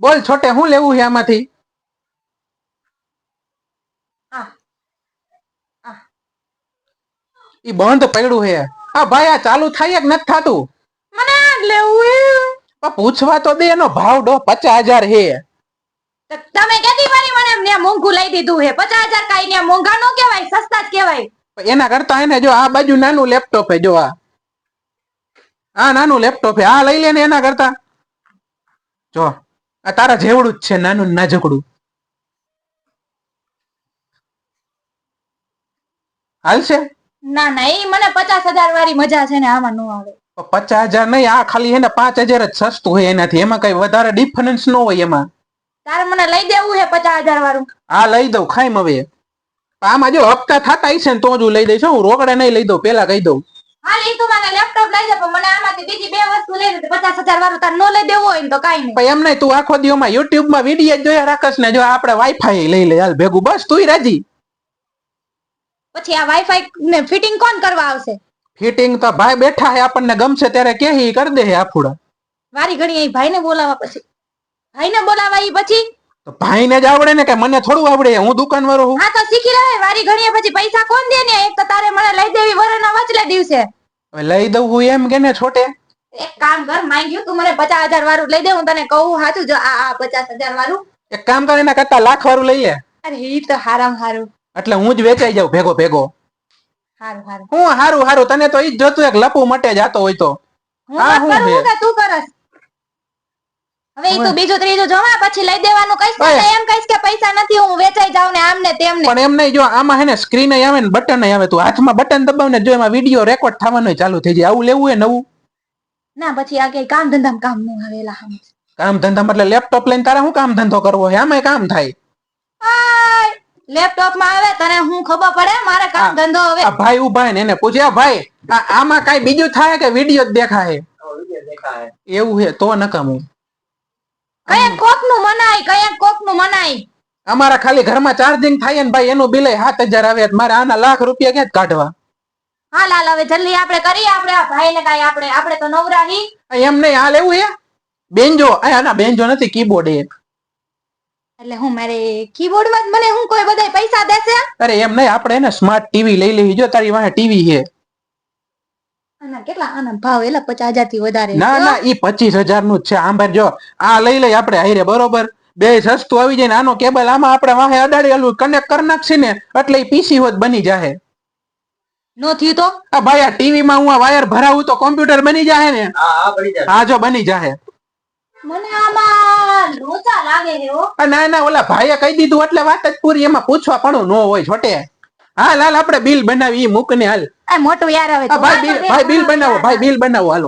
બોલ છોટે શું લેવું છે આમાંથી? ઈ બંધ પડ્યું છે. આ ભાઈ આ ચાલુ થાય કે નથી થાતું? મને લેવું પણ પૂછવા તો દે એનો ભાવ ડો પચાસ હજાર હે તમે કેદી વારી મને એમ ન્યા મોંઘું લઈ દીધું હે પચાસ હજાર કાંઈ ન્યા મોંઘા નો કહેવાય સસ્તા જ કહેવાય. એના કરતા એને જો આ બાજુ નાનું લેપટોપ હે જો આ. આ નાનું લેપટોપ હે આ લઈ લે ને એના કરતા. જો. આ તારા જેવડું જ છે નાનું ને નાજકડું હાલશે ના ના એ મને પચાસ હજાર વાળી મજા છે ને આમાં નો આવે. પચાસ હજાર નહીં આ ખાલી એને પાંચ હજાર જ સસ્તું હોય એનાથી. એમાં કઈ વધારે ડિફરન્સ ન હોય એમાં. તારે મને લઈ દેવું હે પચાસ હજાર વાળું? આ લઈ દઉં ખાઈમ હવે આમાં જો હપ્તા થતા હશે ને તો જ હું લઈ દઈશ. હું રોકડે નહીં લઈ દઉં પેલા કહી દઉં. હાલ ઈ તું મને લેપટોપ લઈ પણ મને આમાંથી બીજી બે વસ્તુ લઈ દે પચાસ હજાર વાળું તાર નો લઈ દેવો હોય ને તો કાંઈ નહીં. પણ એમ નહીં તું આખો દિવસમાં યુટ્યુબમાં વીડિયો જોયા રાખસ ને જો આપણે વાઈફાઈ લઈ લે હાલ ભેગું બસ તુંય રાજી. પછી આ વાઈફાઈ ને ફિટિંગ કોણ કરવા આવશે? ફિટિંગ તો ભાઈ બેઠા હે આપણને ગમશે ત્યારે કે ઈ કરી દે હે આફુડા. વારી ઘણી અહીં ભાઈને બોલાવા પછી. ભાઈને બોલાવા ઈ પછી? તો ભાઈને જ આવડે ને કે મને થોડું આવડે હું દુકાન વાળો હું હા તો શીખી રહે વારી ઘણી પછી પૈસા કોણ દે ને? એક તો તારે મને લઈ દેવી વરના વચલે દિવસે. હવે લઈ દઉં હું એમ કે ને છોટે. એક કામ કર માંગ્યું તું મને પચાસ હજાર વાળું લઈ દે હું તને કહું સાચું જો આ આ પચાસ હજાર વાળું. એક કામ કર એના કરતા લાખ વાળું લઈ લે. અરે ઈ તો હારામ હારું. એટલે હું જ વેચાઈ જાઉં ભેગો ભેગો. હારું હારું. હું હારું હારું તને તો ઈ જ જોતું એક લપુ મટે જાતો હોય તો. હું હા, તું કરસ? હવે ઈ તું બીજું ત્રીજું જોવા પછી લઈ દેવાનું કહીશ ને એમ કહીશ કે પૈસા નથી હું વેચાઈ જાઉં ને આમ ને તેમ ને પણ એમ નહીં જો આમાં હે ને સ્ક્રીન આવે ને બટન આવે તું હાથમાં બટન દબાવ ને જો એમાં વીડિયો રેકોર્ડ થવાનો ચાલુ થઈ જાય. આવું લેવું હે નવું? ના પછી આ કઈ કામ ધંધામાં કામનું આવેલા હમ. કામ ધંધા એટલે લેપટોપ લઈને તારે શું કામ ધંધો કરવો હે? આમાં કામ થાય. લેપટોપમાં આવે તને હું ખબર પડે? મારે કામ ધંધો હવે. આ ભાઈ ઊભા ને એને પૂછ્યા ભાઈ આમાં કઈ બીજું થાય કે વીડિયો જ દેખાય? એવું હે તો નકામું. કયા કોકનું મનાય કયા કોકનું મનાય. અમારા ખાલી ઘરમાં ચાર્જિંગ થાય ને ભાઈ એનું બિલ સાત હજાર આવે મારે આના લાખ રૂપિયા ક્યાં જ કાઢવા? હા લાલ હવે જલ્દી આપણે કરીએ આપણે આ ભાઈ ને કાંઈ આપણે આપણે તો નવરા હી એમ નહીં હાલ લેવું હે બેન્જો આના બેન્જો નથી કીબોર્ડ એ એટલે હું મારે કીબોર્ડમાં મને હું કોઈ બધાય પૈસા દેશે? અરે એમ નહીં આપણે એને સ્માર્ટ ટીવી લઈ લેવી. જો તારી વાહે ટીવી છે. આના કેટલા આના ભાવ એલા પચાસ હજારથી વધારે ના ના ઈ પચીસ હજારનું જ છે. આંબર જો આ લઈ લઈ આપણે હારે બરોબર? બે સસ્તું આવી જાય ને આનો કેબલ આમાં આપણે વાહે અડાડી આલું કનેક્ટ કરી નાખશે ને એટલે પીસી હોત બની જાહે. નો તો? આ ભાઈ આ ટીવી માં હું આ વાયર ભરાવું તો કોમ્પ્યુટર બની જાહે ને? હા હા બની જશે હા જો બની જાહે. મને આમાં લોચા લાગે છે હો. ના ના ઓલા ભાઈએ કહી દીધું એટલે વાત જ પૂરી એમાં પૂછવા પણ નો હોય છોટે. હા લાલ આપણે બિલ બનાવી ઈ મૂક ને હાલ. આ મોટું યાર આવે ભાઈ બિલ ભાઈ બિલ બનાવો ભાઈ બિલ બનાવો હાલો.